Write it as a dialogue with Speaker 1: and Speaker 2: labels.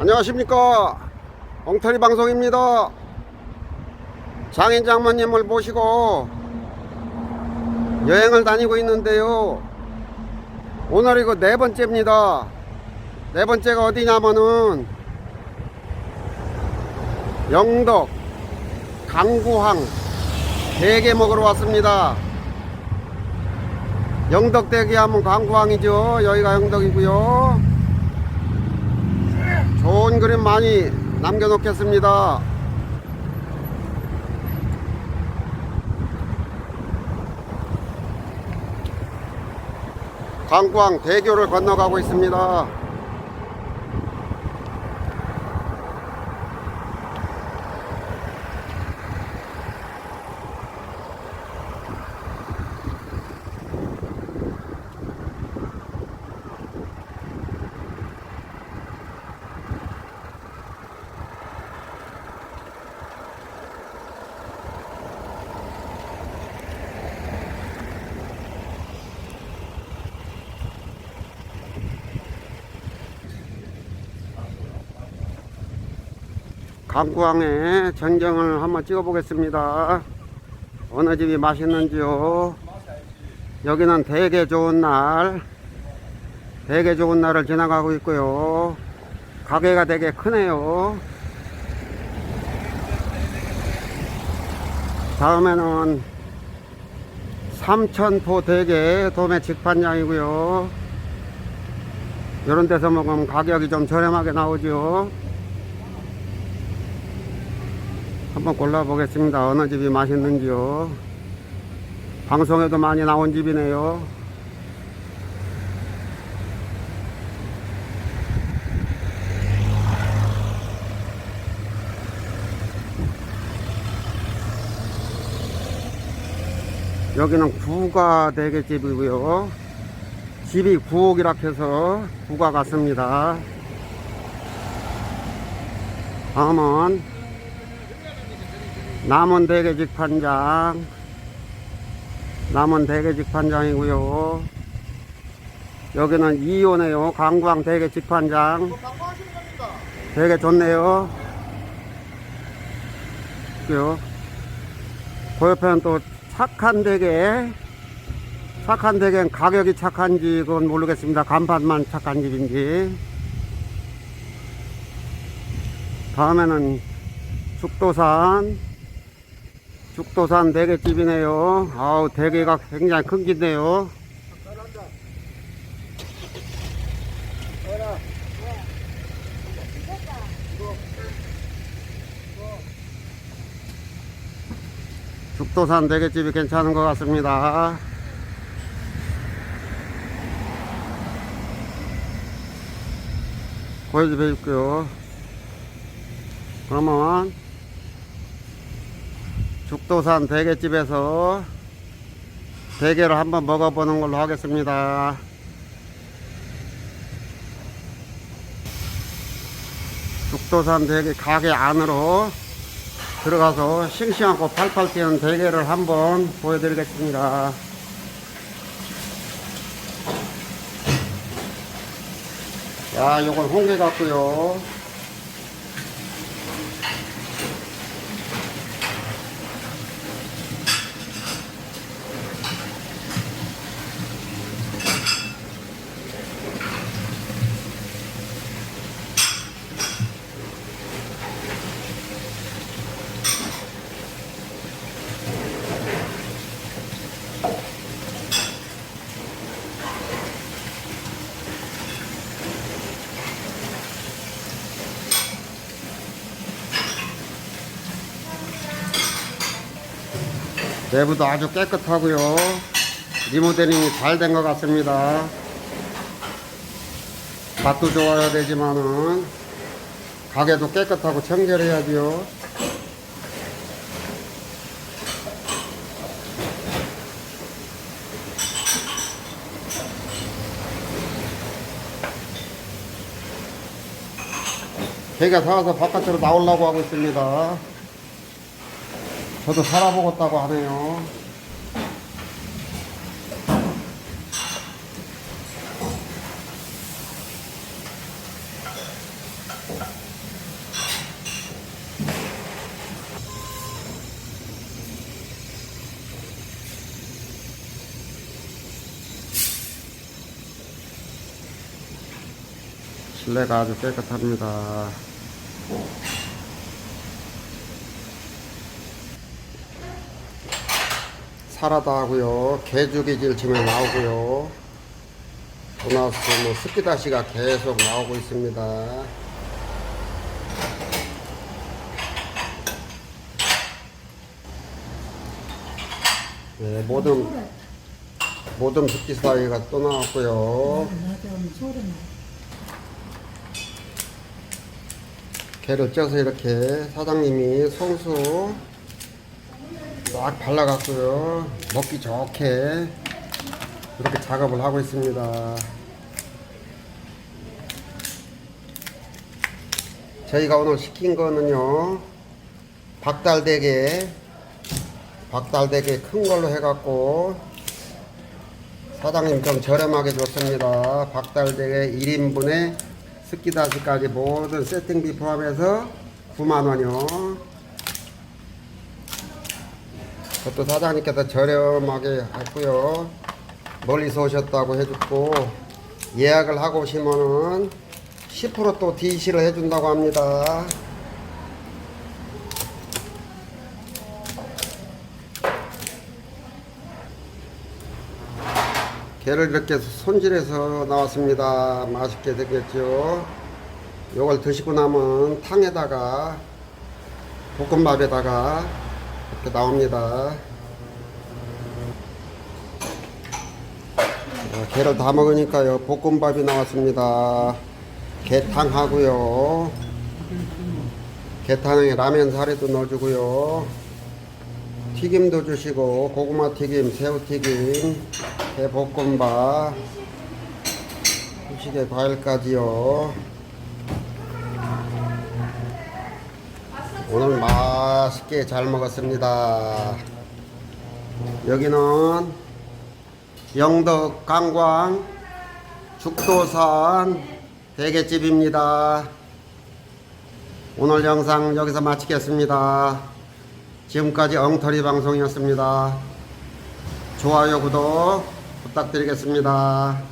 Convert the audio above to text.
Speaker 1: 안녕하십니까. 엉터리 방송입니다. 장인 장모님을 모시고 여행을 다니고 있는데요. 오늘 이거 네 번째입니다. 네 번째가 어디냐면은 영덕 강구항 대게 먹으러 왔습니다. 영덕 대게 하면 강구항이죠. 여기가 영덕이고요 좋은 그림 많이 남겨놓겠습니다. 강구항 대교를 건너가고 있습니다. 강구항에 전경을 한번 찍어 보겠습니다. 어느 집이 맛있는지요. 여기는 되게 좋은 날, 되게 좋은 날을 지나가고 있고요. 가게가 되게 크네요. 다음에는 삼천포 대게 도매 직판장이고요. 이런 데서 먹으면 가격이 좀 저렴하게 나오죠. 한번 골라보겠습니다. 어느 집이 맛있는지요. 방송에도 많이 나온 집이네요. 여기는 구가 대게집이고요. 집이 구옥이라 해서 구가 같습니다. 다음은 남원 대게 직 판장. 남원 대게 직 판장이고요. 여기는 이호네요. 강광 대게 직 판장. 되게 좋네요. 그요 그 옆에는 또 착한 대게 착한 대게는 가격이 착한지 그건 모르겠습니다. 간판만 착한 집인지. 다음에는 죽도산 죽도산 대게집이네요. 아우 대게가 굉장히 큰 긴데요. 죽도산 대게집이 괜찮은 것 같습니다. 고기집에 있고요. 그러면 죽도산 대게집에서 대게를 한번 먹어보는 걸로 하겠습니다. 죽도산 대게 가게 안으로 들어가서 싱싱하고 팔팔 뛰는 대게를 한번 보여드리겠습니다. 자, 요건 홍게 같고요. 내부도 아주 깨끗하고요. 리모델링이 잘 된 것 같습니다. 맛도 좋아야 되지만은 가게도 깨끗하고 청결해야지요. 개가 사와서 바깥으로 나오려고 하고 있습니다. 저도 살아보겠다고 하네요. 실내가 아주 깨끗합니다. 사라다 하고요. 개죽이질 치면 나오고요. 또 나와서 뭐 스키다시가 계속 나오고 있습니다. 네, 모든 모든 스키다시가 또 나왔고요. 개를 쪄서 이렇게 사장님이 송수 막 발라갖고요. 먹기 좋게 이렇게 작업을 하고 있습니다. 저희가 오늘 시킨 거는요 박달대게 박달대게 큰 걸로 해갖고 사장님 좀 저렴하게 줬습니다. 박달대게 1인분에 스키다시까지 모든 세팅비 포함해서 9만원이요 그것도 사장님께서 저렴하게 했고요 멀리서 오셨다고 해줬고 예약을 하고 오시면은 10%또 DC를 해준다고 합니다 게를 이렇게 손질해서 나왔습니다. 맛있게 되겠죠. 요걸 드시고 나면 탕에다가 볶음밥에다가 이렇게 나옵니다. 어, 게를 다 먹으니까요. 볶음밥이 나왔습니다. 게탕 하고요. 게탕에 라면 사리도 넣어주고요. 튀김도 주시고 고구마 튀김, 새우 튀김, 해볶음밥, 후식에 과일까지요. 오늘 맛있게 잘 먹었습니다. 여기는 영덕 강광 죽도산 대게집입니다. 오늘 영상 여기서 마치겠습니다. 지금까지 엉터리 방송이었습니다. 좋아요, 구독 부탁드리겠습니다.